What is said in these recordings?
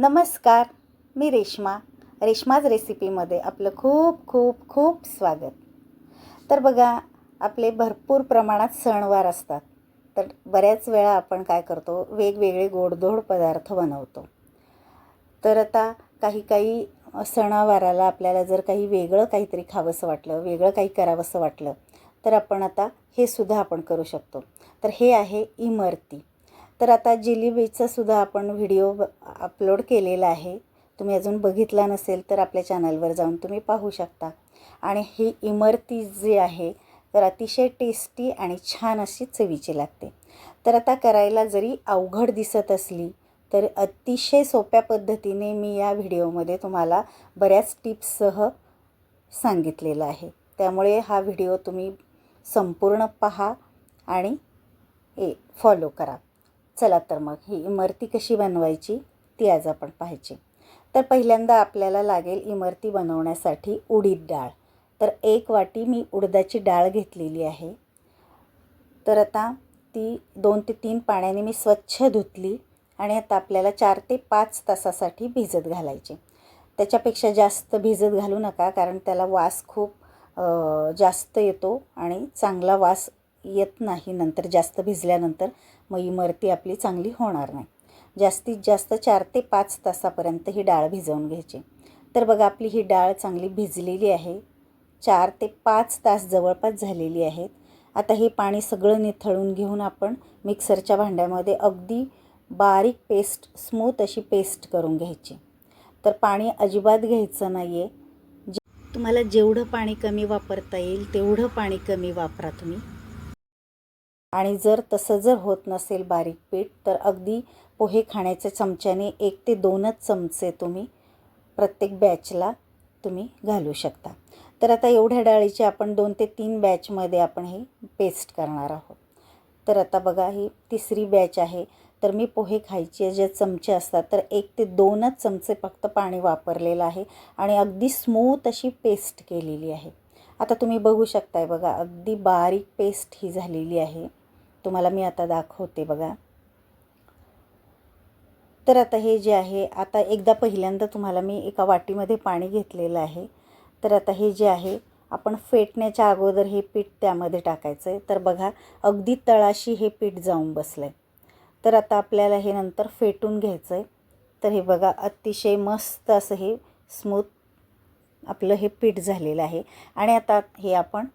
नमस्कार मी रेश्मा. रेश्माज रेसिपीमध्ये आपलं खूप खूप खूप स्वागत. तर बघा आपले भरपूर प्रमाणात सणवार असतात. तर बऱ्याच वेळा आपण काय करतो वेगवेगळे गोडधोड पदार्थ बनवतो. तर आता काही काही सणावाराला आपल्याला जर काही वेगळं काहीतरी खावंसं वाटलं वेगळं काही करावंसं वाटलं तर आपण आता हे सुद्धा आपण करू शकतो. तर हे आहे इमरती. तर आता जिलेबीचा सुद्धा आपण व्हिडिओ अपलोड केलेला आहे. तुम्ही अजून बघितला नसेल तर आपल्या चॅनलवर जाऊन तुम्ही पाहू शकता. आणि ही इमरती जी आहे तर अतिशय टेस्टी आणि छान अशी चवीची लागते. तर आता करायला जरी अवघड दिसत असली तर अतिशय सोप्या पद्धतीने मी या व्हिडिओमध्ये तुम्हाला बऱ्याच टिप्ससह सांगितलेलं आहे. त्यामुळे हा व्हिडिओ तुम्ही संपूर्ण पहा आणि ए फॉलो करा. चला तर मग ही इमरती कशी बनवायची ती आज आपण पाहायची. तर पहिल्यांदा आपल्याला लागेल इमरती बनवण्यासाठी उडीद डाळ. तर एक वाटी मी उडदाची डाळ घेतलेली आहे. तर आता ती दोन ते तीन पाण्याने मी स्वच्छ धुतली आणि आता आपल्याला चार ते पाच तासासाठी भिजत घालायची. त्याच्यापेक्षा जास्त भिजत घालू नका कारण त्याला वास खूप जास्त येतो आणि चांगला वास येत नाही नंतर जास्त भिजल्यानंतर. मग इमरती आपली चांगली होणार नाही. जास्तीत जास्त चार ते पाच तासापर्यंत ही डाळ भिजवून घ्यायची. तर बघा आपली ही डाळ चांगली भिजलेली आहे. चार ते पाच तास जवळपास झालेली आहेत. आता हे पाणी सगळं निथळून घेऊन आपण मिक्सरच्या भांड्यामध्ये अगदी बारीक पेस्ट स्मूथ अशी पेस्ट करून घ्यायची. तर पाणी अजिबात घ्यायचं नाही आहे जे तुम्हाला जेवढं पाणी कमी वापरता येईल तेवढं पाणी कमी वापरा तुम्ही. आणि जर तसं जर होत नसेल बारीक पीठ तर अगदी पोहे खाण्याच्या चमच्याने एक ते दोनच चमचे तुम्ही प्रत्येक बॅचला तुम्ही घालू शकता. तर आता एवढ्या डाळीचे आपण दोन ते तीन बॅचमध्ये आपण हे पेस्ट करणार आहोत. तर आता बघा ही तिसरी बॅच आहे. तर मी पोहे खायचे जे चमचे असतात तर एक ते दोनच चमचे फक्त पाणी वापरलेलं आहे आणि अगदी स्मूथ अशी पेस्ट केलेली आहे. आता तुम्ही बघू शकताय बघा अगदी बारीक पेस्ट ही झालेली आहे. तुम्हाला मी आता दाखवते बघा. तर आता हे जे आहे आता एकदा पहिल्यांदा तुम्हाला मी एका वाटीमध्ये पाणी घेतलेलं आहे. तर आता हे जे आहे आपण फेटण्याच्या अगोदर हे पीठ त्यामध्ये टाकायचं आहे तर बघा अगदी तळाशी हे पीठ जाऊन बसलं आहे तर आता आपल्याला हे नंतर फेटून घ्यायचं आहे तर हे बघा अतिशय मस्त असं हे स्मूथ आपलं हे पीठ झालेलं आहे. आणि आता हे आपण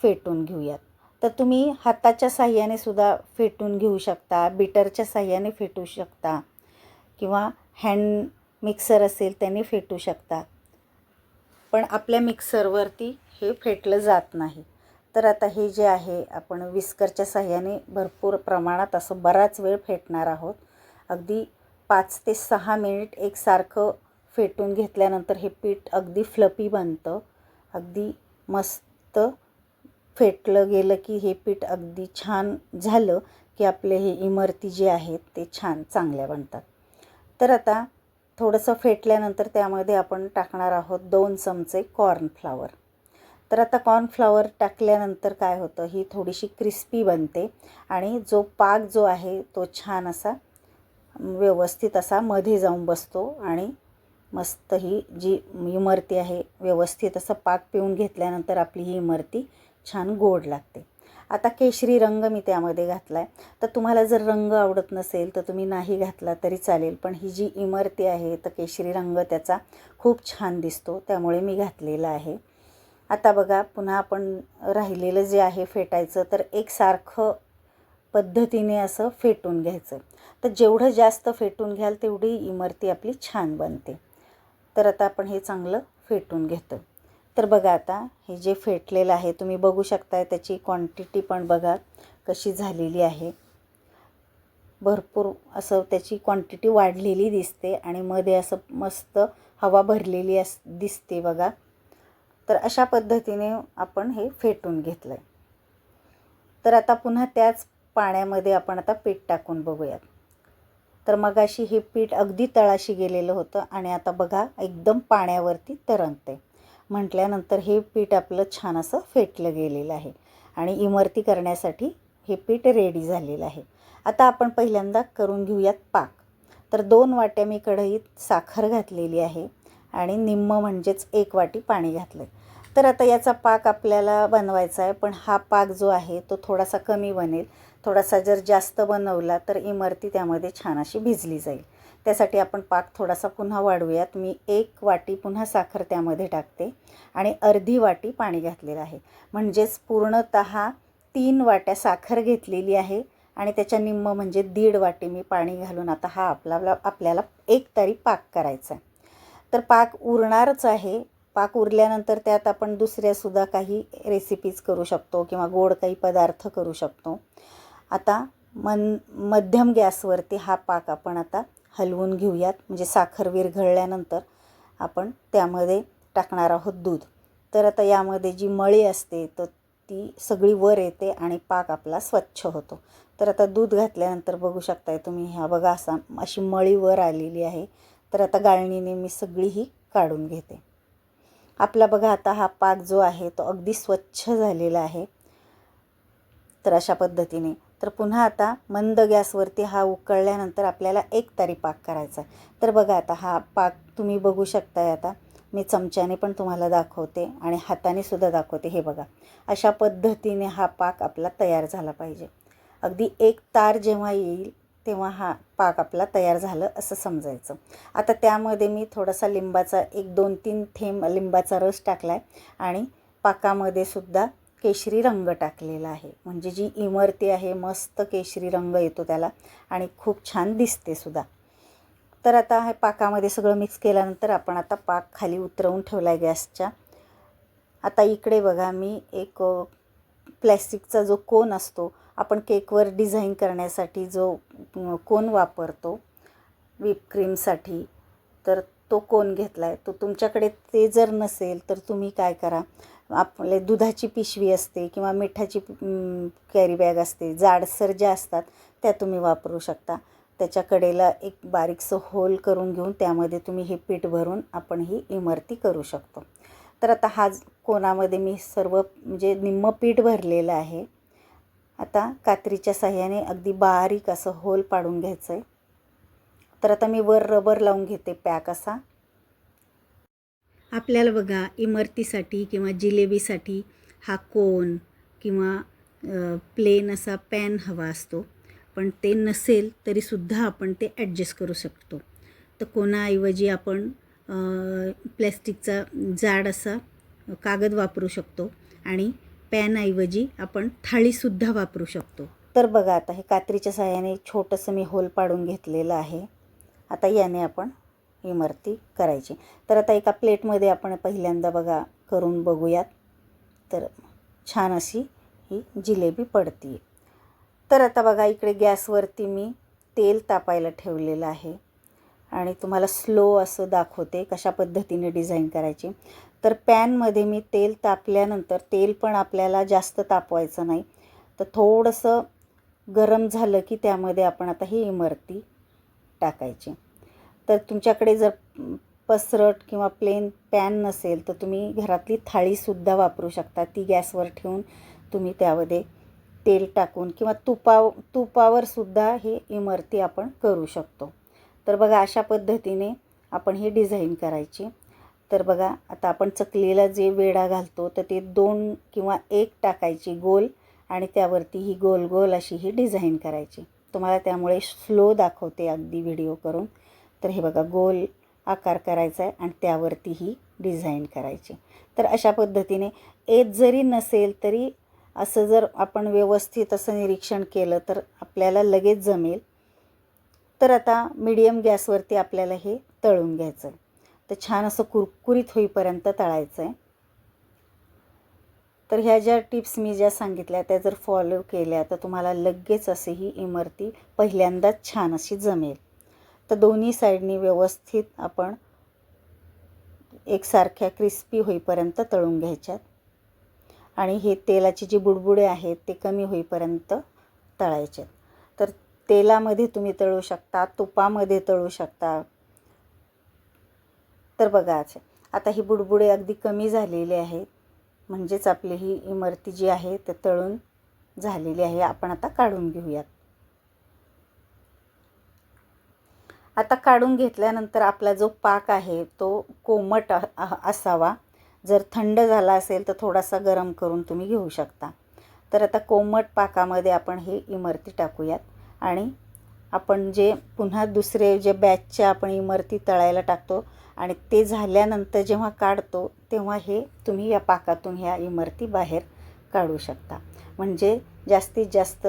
फेटून घेऊयात. तर तुम्ही हाताच्या साह्याने सुद्धा फेटून घेऊ शकता बीटरच्या साह्याने फेटू शकता किंवा हँड मिक्सर असेल त्याने फेटू शकता. पण आपल्या मिक्सरवरती हे फेटलं जात नाही. तर आता हे जे आहे आपण विस्करच्या साह्याने भरपूर प्रमाणात असं बराच वेळ फेटणार आहोत. अगदी पाच ते सहा मिनिट एकसारखं फेटून घेतल्यानंतर हे पीठ अगदी फ्लपी बनतं. अगदी मस्त फेटलं गेलं की हे पीठ अगदी छान झालं की आपले हे इमरती जे आहेत ते छान चांगल्या बनतात. तर आता थोडंसं फेटल्यानंतर त्यामध्ये आपण टाकणार आहोत दोन चमचे कॉर्नफ्लावर तर आता कॉर्नफ्लावर टाकल्यानंतर काय होतं? ही थोडीशी क्रिस्पी बनते आणि जो पाक जो आहे तो छान असा व्यवस्थित असा मध्ये जाऊन बसतो आणि मस्त ही जी इमरती आहे व्यवस्थित असं पाक पिऊन घेतल्यानंतर आपली ही इमरती छान गोड लागते. आता केशरी रंग मी त्यामध्ये घातला आहे तर तुम्हाला जर रंग आवडत नसेल तर तुम्ही नाही घातला तरी चालेल. पण ही जी इमरती आहे तर केशरी रंग त्याचा खूप छान दिसतो. त्यामुळे मी घातलेला आहे. आता बघा पुन्हा आपण राहिलेलं जे आहे फेटायचं तर एकसारखं पद्धतीने असं फेटून घ्यायचं. तर जेवढं जास्त फेटून घ्याल तेवढी इमरती आपली छान बनते. तर आता आपण हे चांगलं फेटून घेतो. तर बघा आता हे जे फेटलेलं आहे तुम्ही बघू शकताय त्याची क्वांटिटी पण बघा कशी झालेली आहे. भरपूर असं त्याची क्वांटिटी वाढलेली दिसते आणि मध्ये असं मस्त हवा भरलेली अस दिसते बघा. तर अशा पद्धतीने आपण हे फेटून घेतलं आहे तर आता पुन्हा त्याच पाण्यामध्ये आपण आता पीठ टाकून बघूयात. तर मगाशी हे पीठ अगदी तळाशी गेलेलं होतं आणि आता बघा एकदम पाण्यावरती तरंगते म्हटल्यानंतर हे पीठ आपलं छान असं फेटलं गेलेलं आहे. आणि इमरती करण्यासाठी हे पीठ रेडी झालेलं आहे. आता आपण पहिल्यांदा करून घेऊयात पाक. तर दोन वाट्या मी कढईत साखर घातलेली आहे आणि निम्म म्हणजेच एक वाटी पाणी घातलं तर आता याचा पाक आपल्याला बनवायचा आहे पण हा पाक जो आहे तो थोडासा कमी बनेल. थोडासा जर जास्त बनवला तर इमरती त्यामध्ये छान अशी भिजली जाईल. त्यासाठी आपण पाक थोडासा पुन्हा वाढवूयात मी एक वाटी पुन्हा साखर त्यामध्ये टाकते आणि अर्धी वाटी पाणी घातलेलं आहे. म्हणजेच पूर्णत तीन वाट्या साखर घेतलेली आहे आणि त्याच्या निम्म म्हणजे दीड वाटी मी पाणी घालून आता हा आपला आपल्याला एक तरी पाक करायचा आहे. तर पाक उरणारच आहे. पाक उरल्यानंतर त्यात आपण दुसऱ्यासुद्धा काही रेसिपीज करू शकतो किंवा गोड काही पदार्थ करू शकतो. आता मन मध्यम गॅसवरती हा पाक आपण आता हलवून घेऊयात. म्हणजे साखर विरघळल्यानंतर आपण त्यामध्ये टाकणार आहोत दूध. तर आता यामध्ये जी मळी असते तर ती सगळी वर येते आणि पाक आपला स्वच्छ होतो. तर आता दूध घातल्यानंतर बघू शकताय तुम्ही ह्या बघा असा अशी मळी वर आलेली आहे. तर आता गाळणीने मी सगळी ही काढून घेते. आपला बघा आता हा पाक जो आहे तो अगदी स्वच्छ झालेला आहे. तर अशा पद्धतीने तर पुन्हा आता मंद गॅसवरती हा उकळल्यानंतर आपल्याला एक तरी पाक करायचा आहे. तर बघा आता हा पाक तुम्ही बघू शकताय आता. मी चमच्याने पण तुम्हाला दाखवते आणि हाताने सुद्धा दाखवते. हे बघा अशा पद्धतीने हा पाक आपला तयार झाला पाहिजे. अगदी एक तार जेव्हा येईल तेव्हा हा पाक आपला तयार झालं असं समजायचं. आता त्यामध्ये मी थोडासा लिंबाचा एक दोन तीन थेंब लिंबाचा रस टाकला आहे आणि पाकामध्ये सुद्धा केशरी रंग टाकलेला आहे. म्हणजे जी इमरती आहे मस्त केशरी रंग येतो त्याला आणि खूप छान दिसते सुद्धा. तर आता हे पाकामध्ये सगळं मिक्स केल्यानंतर आपण आता पाक खाली उतरवून ठेवला आहे गॅसच्या. आता इकडे बघा मी एक प्लॅस्टिकचा जो कोन असतो आपण केकवर डिझाईन करण्यासाठी जो कोन वापरतो विपक्रीमसाठी तर तो कोन घेतला आहे तो तुमच्याकडे ते जर नसेल तर तुम्ही काय करा? आपले दुधाची पिशवी असते किंवा मिठाची कॅरी बॅग असते जाडसर ज्या असतात त्या तुम्ही वापरू शकता. त्याच्या कडेला एक बारीकसं होल करून घेऊन त्यामध्ये तुम्ही हे पीठ भरून आपण ही इमरती करू शकतो. तर आता हा कोणामध्ये मी सर्व म्हणजे निम्म पीठ भरलेलं आहे. आता कात्रीच्या साह्याने अगदी बारीक असं होल पाडून घ्यायचं आहे तर आता मी वर रबर लावून घेते पॅक असा. आपल्याला बघा इमरतीसाठी किंवा जिलेबीसाठी हा कोन किंवा प्लेन असा पॅन हवा असतो. पण ते नसेल तरीसुद्धा आपण ते ॲडजस्ट करू शकतो. तर कोणाऐवजी आपण प्लॅस्टिकचा जाड असा कागद वापरू शकतो आणि पॅनऐवजी आपण थाळीसुद्धा वापरू शकतो. तर बघा आता हे कात्रीच्या सहाय्याने छोटंसं मी होल पाडून घेतलेलं आहे. आता याने आपण इमरती करायची. तर आता एका प्लेटमध्ये आपण पहिल्यांदा बघा करून बघूयात. तर छान अशी ही जिलेबी पडती तर आता बघा इकडे गॅसवरती मी तेल तापायला ठेवलेलं आहे. आणि तुम्हाला स्लो असं दाखवते कशा पद्धतीने डिझाईन करायची. तर पॅनमध्ये मी तेल तापल्यानंतर तेल पण आपल्याला जास्त तापवायचं नाही. तर थोडंसं गरम झालं की त्यामध्ये आपण आता ही इमरती टाकायची. तर तुमच्याकडे जर पसरट किंवा प्लेन पॅन नसेल तर तुम्ही घरातली थाळीसुद्धा वापरू शकता. ती गॅसवर ठेवून तुम्ही त्यामध्ये तेल टाकून किंवा तुपाव तुपावरसुद्धा ही इमरती आपण करू शकतो. तर बघा अशा पद्धतीने आपण ही डिझाईन करायची. तर बघा आता आपण चकलीला जे वेडा घालतो तर ते दोन किंवा एक टाकायची गोल आणि त्यावरती ही गोल गोल अशी ही डिझाईन करायची. तुम्हाला त्यामुळे स्लो दाखवते अगदी व्हिडिओ करून. तर हे बघा गोल आकार करायचा आहे आणि त्यावरती ही डिझाईन करायची. तर अशा पद्धतीने एज जरी नसेल तरी असं जर आपण व्यवस्थित असं निरीक्षण केलं तर आपल्याला लगेच जमेल. तर आता मीडियम गॅसवरती आपल्याला हे तळून घ्यायचं आहे. तर छान असं कुरकुरीत होईपर्यंत तळायचं आहे. तर ह्या ज्या टिप्स मी ज्या सांगितल्या त्या जर फॉलो केल्या तर तुम्हाला लगेच असे ही इमरती पहिल्यांदाच छान अशी जमेल. तर दोन्ही साईडनी व्यवस्थित आपण एकसारख्या क्रिस्पी होईपर्यंत तळून घ्यायच्यात. आणि हे तेलाचे जे बुडबुडे आहेत ते कमी होईपर्यंत तळायचे तर तेलामध्ये तुम्ही तळू शकता तुपामध्ये तळू शकता. तर बघा आता ही बुडबुडे अगदी कमी झालेले आहेत. म्हणजेच आपली ही इमरती जी आहे ते तळून झालेली आहे. आपण आता काढून घेऊयात. आता काढून घेतल्यानंतर आपला जो पाक आहे तो कोमट असावा. जर थंड झाला असेल तर थोडासा गरम करून तुम्ही घेऊ शकता. तर आता कोमट पाकामध्ये आपण हे इमरती टाकूयात. आणि आपण जे पुन्हा दुसरे जे बॅचचे आपण इमरती तळायला टाकतो आणि ते झाल्यानंतर जेव्हा काढतो तेव्हा हे तुम्ही या पाकातून ह्या इमरती बाहेर काढू शकता. म्हणजे जास्तीत जास्त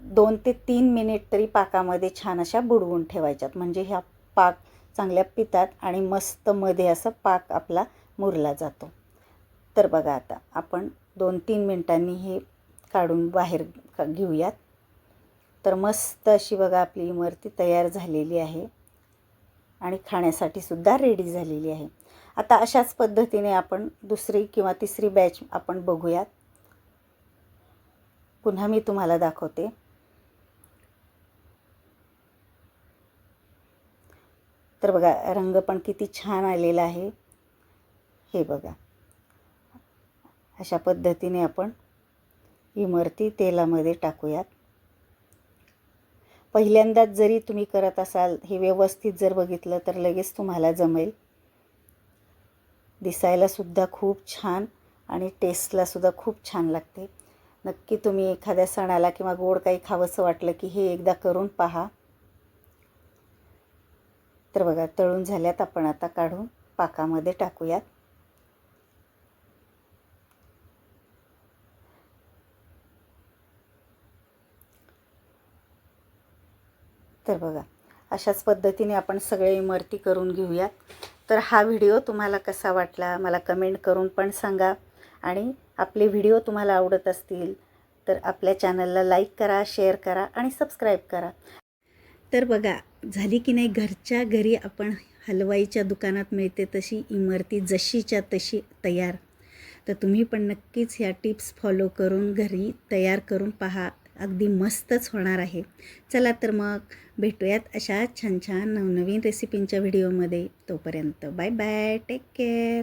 दोन ते तीन मिनिट तरी पाकामध्ये छान अशा बुडवून ठेवायच्यात. म्हणजे ह्या पाक चांगल्या पितात आणि मस्त मध्ये असं पाक आपला मुरला जातो. तर बघा आता आपण दोन तीन मिनटांनी हे काढून बाहेर का घेऊयात. तर मस्त अशी बघा आपली इमरती तयार झालेली आहे. आणि खाण्यासाठी सुद्धा रेडी झालेली आहे. आता अशाच पद्धतीने आपण दुसरी किंवा तिसरी बॅच आपण बघूयात. पुन्हा मी तुम्हाला दाखवते. तर बघा रंग पण किती छान आलेला आहे. हे बघा. अशा पद्धतीने आपण इमरती तेलामध्ये टाकूयात. पहिल्यांदाच जरी तुम्ही करत असाल हे व्यवस्थित जर बघितलं तर लगेच तुम्हाला जमेल. दिसायलासुद्धा खूप छान आणि टेस्टलासुद्धा खूप छान लागते. नक्की तुम्ही एखाद्या सणाला किंवा गोड काही खावंसं वाटलं की हे एकदा करून पहा. तर बघा तळून झाल्यात आपण आता काढून पाकामध्ये टाकूयात. तर बघा अशाच पद्धतीने आपण सगळे इमरती करून घेऊयात. तर हा व्हिडिओ तुम्हाला कसा वाटला मला कमेंट करून पण सांगा. आणि आपले व्हिडिओ तुम्हाला आवडत असतील तर आपल्या चॅनलला लाईक करा शेअर करा आणि सबस्क्राईब करा. तर बघा झाली की नाही घरच्या घरी आपण हलवाईच्या दुकानात मिळते तशी इमरती जशीच्या तशी तयार. तर तुम्ही पण नक्कीच ह्या टिप्स फॉलो करून घरी तयार करून पहा. अगदी मस्तच होणार आहे. चला तर मग भेटूयात अशा छान छान नवनवीन रेसिपींच्या व्हिडिओमध्ये तोपर्यंत बाय बाय टेक केअर